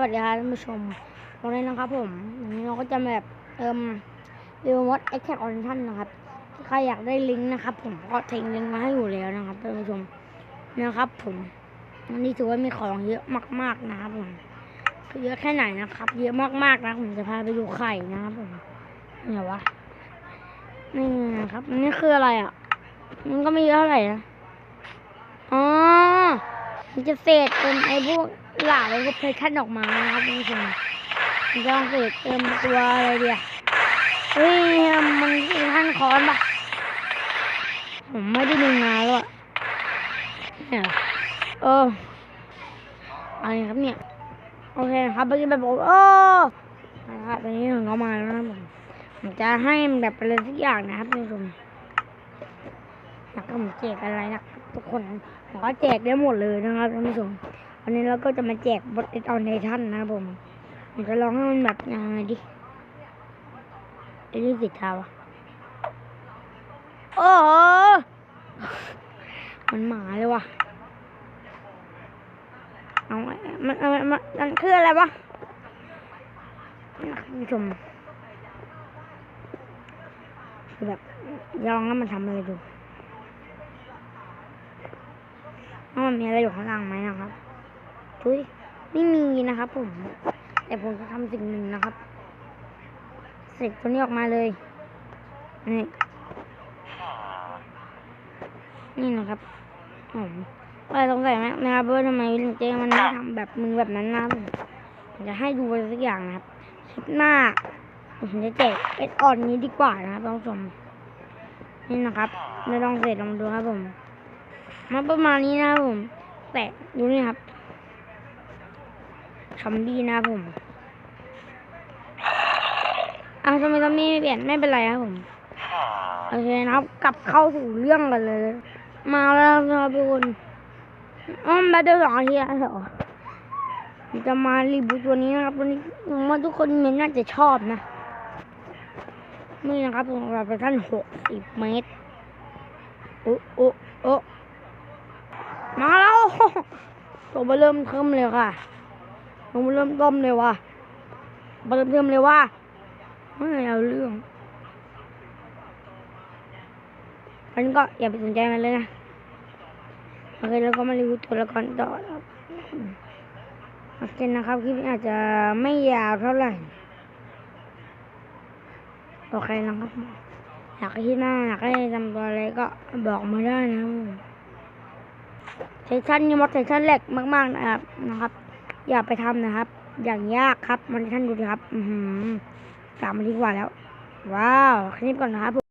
วัสดีครับท่านผู้ชมวันนี้นะครับผมวันนี้เราก็จะแบบเอิ่มวิวมดเอ็กแคออริทันนะครับใครอยากได้ลิงก์นะครับ ผมก็ทิ้งลิงก์มาให้อยู่แล้วนะครับท่านผู้ชมนะครับ ผมวันนี้ถือว่ามีของเยอะมาก ๆนะครับผมเยอะแค่ไหนนะครับ เยอะมากๆนะผมจะพาไปดูไข่นะครับผมเนี่ยวะนี่นะครับนนี่คืออะไรอะมันก็ไม่เยอะเท่าไหร่นะอ๋อ มันจะเศษเป็นไอ้พวกหลาไอ้วก็เพลทันออกมาครับคุณผู้ชมมันจะลองเศษเติมตัวอะไรเดียวเฮ้ยมันเพลทันคอนปะผมไม่ได้ดูงานแล้วอะเนี่ยเอออะไรครับเนี่ยโอเคครับเมื่อกี้แบบโอ้นะครับตอนนี้ผมก็มาแล้วนะผมผมจะให้มันแบบอะไรสักอย่างนะครับคุณผู้ชมอยากให้ผมแจกอะไรนะครับ ทุกคนผมก็แจกได้หมดเลยนะครับท่านผู้ชมวันนี้เราก็จะมาแจกบทเอตอนในท่านนะผมผมจะลองให้มันแบบยังไงดิไอ้นี่สิทาวะโอ้โหมันหมาเลยวะเอาไว้มันมันมันมันคืออะไรวะท่านผู้ชมแบบลองให้วมันทำอะไรดู ว่ามันมีอะไรอยู่ข้างล่างไหมนะครับทุยไม่มีนะครับ ผม แต่ผมจะทำสิ่งหนึ่งนะครับเสกตัวนี้ออกมาเลยนี่นี่นะครับผมว่าสงสัยไหมนะครับว่าทำไมวิลเจมันไม่ทำแบบมือแบบนั้นนะผมผมจะให้ดูอะไรสักอย่างนะครับคลิปหน้าผมจะแจกเอ็ดออนนี้ดีกว่านะครับท่านผู้ชมนี่นะครับไม่ลองเสร็จลองดูครับผม มาประมาณนี้นะผม แต่ดูนี่ครับซอมบี้นะผมอ้าวทำไมซอมบี้ไม่เปลี่ยนไม่เป็นไรครับผมโอเคนะครับ กลับเข้าสู่เรื่องกันเลย มาแล้วนะครับทุกคนอ้อมแบตเตอร์สองทีแล้วเหรอจะมารีวิวตัวนี้นะครับตัวนี้ผมว่าทุกคนมันน่าจะชอบนะนี่นะครับผมเราไปท่านหกสิบเมตรโอ้โอ้โอ้ มาแล้วตัวมาเริ่มเทิมเลยค่ะตัวมาเริ่มต้มเลยว่ะมาเริ่มเทิมเลยว่าไม่เอาเรื่องอันนี้ก็อย่าไปสนใจมันเลยนะโอเคแล้วก็มารีวิวตัวละครต่อโอเคนะครับคลิปนี้อาจจะไม่ยาวเท่าไหร่โอเคนะครับอยากให้ที่หน้าอยากให้ทำตัวอะไรก็บอกมาได้นะ เซสชันนี้มดเซสชันแรกมาก ๆ นะครับนะครับ อย่าไปทำนะครับ อย่างยากครับมันท่านดูดิครับ อือหือสามนาทีกว่าแล้ว ว้าวคลิปก่อนนะครับ